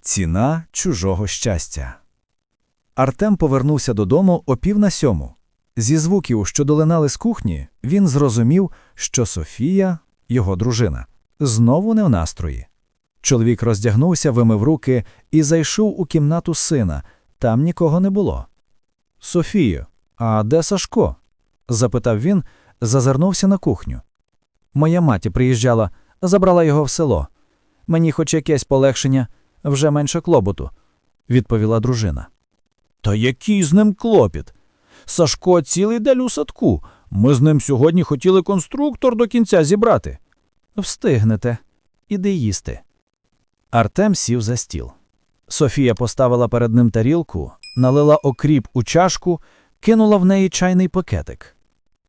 Ціна чужого щастя. Артем повернувся додому о пів на сьому. Зі звуків, що долинали з кухні, він зрозумів, що Софія, його дружина, знову не в настрої. Чоловік роздягнувся, вимив руки і зайшов у кімнату сина. Там нікого не було. Софію, а де Сашко? запитав він, зазирнувся на кухню. Моя маті приїжджала, забрала його в село. Мені хоч якесь полегшення, вже менше клопоту, відповіла дружина. Та який з ним клопіт? Сашко цілий день у садку. Ми з ним сьогодні хотіли конструктор до кінця зібрати. Встигнете, іди їсти. Артем сів за стіл. Софія поставила перед ним тарілку, налила окріп у чашку, кинула в неї чайний пакетик.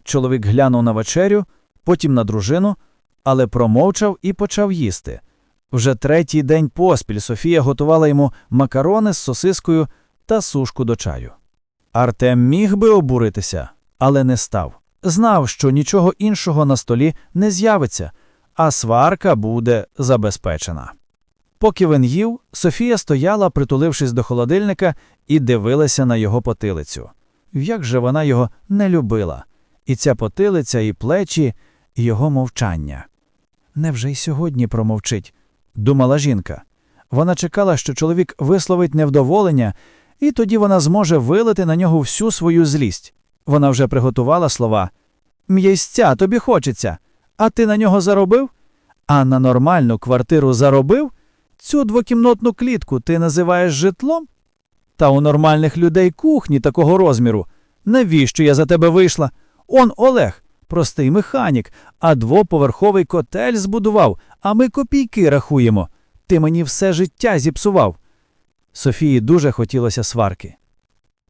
Чоловік глянув на вечерю, потім на дружину, але промовчав і почав їсти. Вже третій день поспіль Софія готувала йому макарони з сосискою та сушку до чаю. Артем міг би обуритися, але не став. Знав, що нічого іншого на столі не з'явиться, а сварка буде забезпечена. Поки він їв, Софія стояла, притулившись до холодильника, і дивилася на його потилицю. Як же вона його не любила, і ця потилиця, і плечі, і його мовчання. Невже й сьогодні промовчить, думала жінка. Вона чекала, що чоловік висловить невдоволення, і тоді вона зможе вилити на нього всю свою злість. Вона вже приготувала слова М'єстя тобі хочеться, а ти на нього заробив? А на нормальну квартиру заробив? Цю двокімнатну клітку ти називаєш житлом? Та у нормальних людей кухні такого розміру. Навіщо я за тебе вийшла? Он Олег, простий механік, а двоповерховий котель збудував, а ми копійки рахуємо. Ти мені все життя зіпсував. Софії дуже хотілося сварки.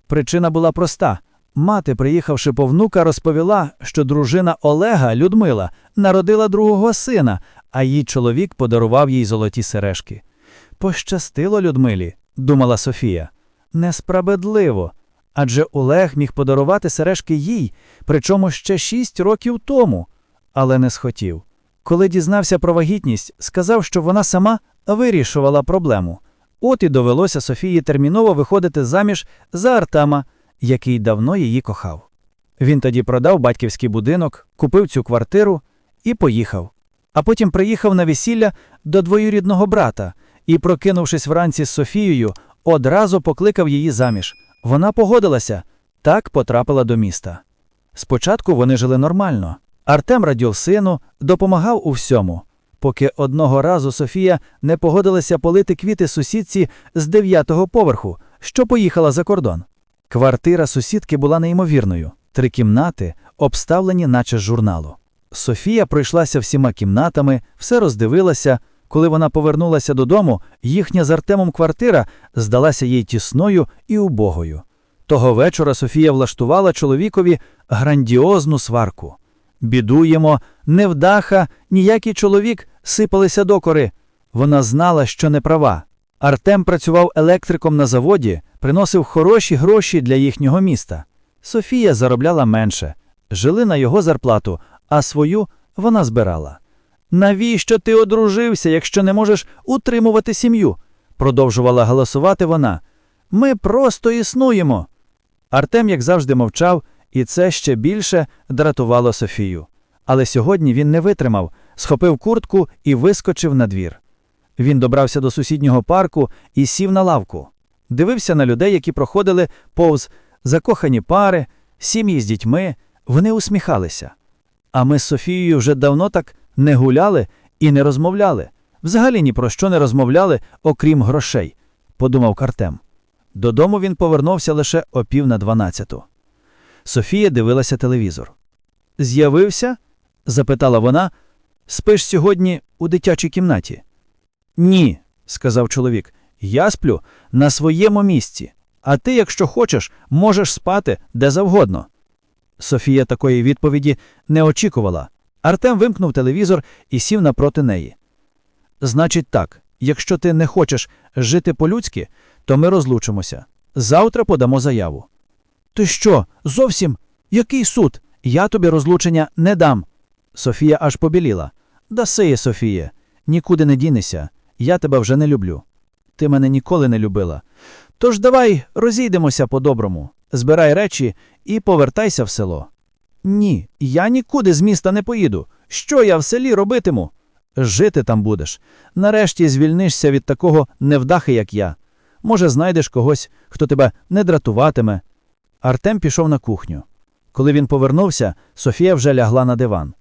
Причина була проста. Мати, приїхавши по внука, розповіла, що дружина Олега, Людмила, народила другого сина, а її чоловік подарував їй золоті сережки. Пощастило Людмилі, думала Софія. Несправедливо. Адже Олег міг подарувати сережки їй, причому ще шість років тому, але не схотів. Коли дізнався про вагітність, сказав, що вона сама вирішувала проблему. От і довелося Софії терміново виходити заміж за Артема, який давно її кохав. Він тоді продав батьківський будинок, купив цю квартиру і поїхав. А потім приїхав на весілля до двоюрідного брата і, прокинувшись вранці з Софією, одразу покликав її заміж. Вона погодилася, так потрапила до міста. Спочатку вони жили нормально. Артем радів сину, допомагав у всьому, поки одного разу Софія не погодилася полити квіти сусідці з дев'ятого поверху, що поїхала за кордон. Квартира сусідки була неймовірною, три кімнати, обставлені, наче з журналу. Софія пройшлася всіма кімнатами, все роздивилася. Коли вона повернулася додому, їхня з Артемом квартира здалася їй тісною і убогою. Того вечора Софія влаштувала чоловікові грандіозну сварку. Бідуємо, невдаха, ніякий чоловік сипалися докори. Вона знала, що не права. Артем працював електриком на заводі, приносив хороші гроші для їхнього міста. Софія заробляла менше, жили на його зарплату, а свою вона збирала. Навіщо ти одружився, якщо не можеш утримувати сім'ю? продовжувала голосувати вона. Ми просто існуємо. Артем, як завжди, мовчав, і це ще більше дратувало Софію. Але сьогодні він не витримав, схопив куртку і вискочив на двір. Він добрався до сусіднього парку і сів на лавку. Дивився на людей, які проходили повз закохані пари, сім'ї з дітьми. Вони усміхалися. А ми з Софією вже давно так не гуляли і не розмовляли. Взагалі ні про що не розмовляли, окрім грошей, подумав Картем. Додому він повернувся лише о пів на дванадцяту. Софія дивилася телевізор. З'явився? запитала вона. Спиш сьогодні у дитячій кімнаті? Ні, сказав чоловік. Я сплю на своєму місці, а ти, якщо хочеш, можеш спати де завгодно. Софія такої відповіді не очікувала. Артем вимкнув телевізор і сів напроти неї. Значить, так, якщо ти не хочеш жити по-людськи, то ми розлучимося. Завтра подамо заяву. Ти що, зовсім? Який суд? Я тобі розлучення не дам. Софія аж побіліла. Даси, Софія, нікуди не дінешся. Я тебе вже не люблю. ти мене ніколи не любила. Тож давай розійдемося по-доброму, збирай речі і повертайся в село. Ні, я нікуди з міста не поїду. Що я в селі робитиму? Жити там будеш. Нарешті звільнишся від такого невдахи, як я. Може, знайдеш когось, хто тебе не дратуватиме. Артем пішов на кухню. Коли він повернувся, Софія вже лягла на диван.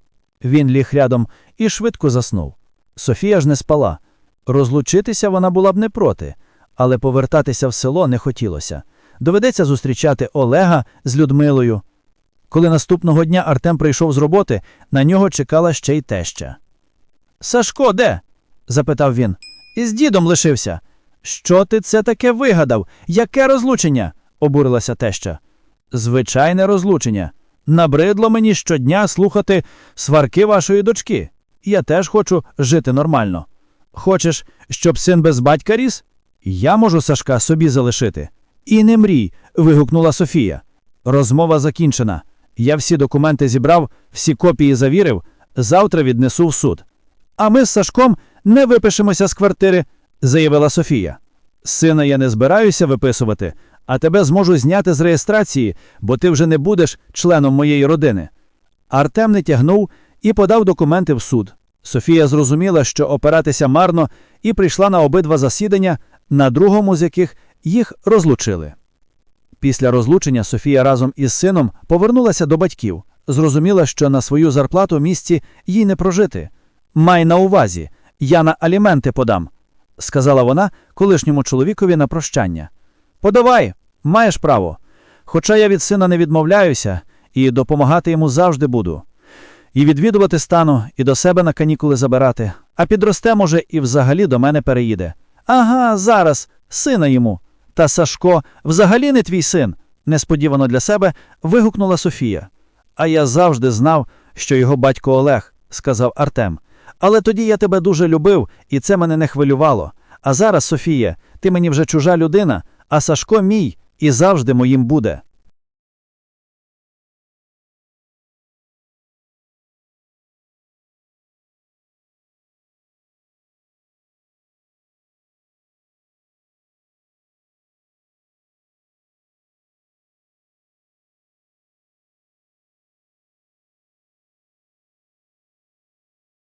Він ліг рядом і швидко заснув. Софія ж не спала. Розлучитися вона була б не проти, але повертатися в село не хотілося. Доведеться зустрічати Олега з Людмилою. Коли наступного дня Артем прийшов з роботи, на нього чекала ще й теща. Сашко, де? запитав він. Із дідом лишився. Що ти це таке вигадав? Яке розлучення? обурилася теща. Звичайне розлучення. Набридло мені щодня слухати сварки вашої дочки. Я теж хочу жити нормально. Хочеш, щоб син без батька ріс? Я можу Сашка собі залишити. І не мрій. вигукнула Софія. Розмова закінчена. Я всі документи зібрав, всі копії завірив. Завтра віднесу в суд. А ми з Сашком не випишемося з квартири, заявила Софія. Сина я не збираюся виписувати, а тебе зможу зняти з реєстрації, бо ти вже не будеш членом моєї родини. Артем не тягнув і подав документи в суд. Софія зрозуміла, що опиратися марно, і прийшла на обидва засідання, на другому з яких їх розлучили. Після розлучення Софія разом із сином повернулася до батьків. Зрозуміла, що на свою зарплату в місті їй не прожити. Май на увазі, я на аліменти подам, сказала вона колишньому чоловікові на прощання. Подавай, маєш право. Хоча я від сина не відмовляюся і допомагати йому завжди буду. І відвідувати стану, і до себе на канікули забирати, а підросте, може, і взагалі до мене переїде. Ага, зараз, сина йому. Та Сашко взагалі не твій син, несподівано для себе вигукнула Софія. А я завжди знав, що його батько Олег, сказав Артем. Але тоді я тебе дуже любив, і це мене не хвилювало. А зараз, Софія, ти мені вже чужа людина, а Сашко мій і завжди моїм буде.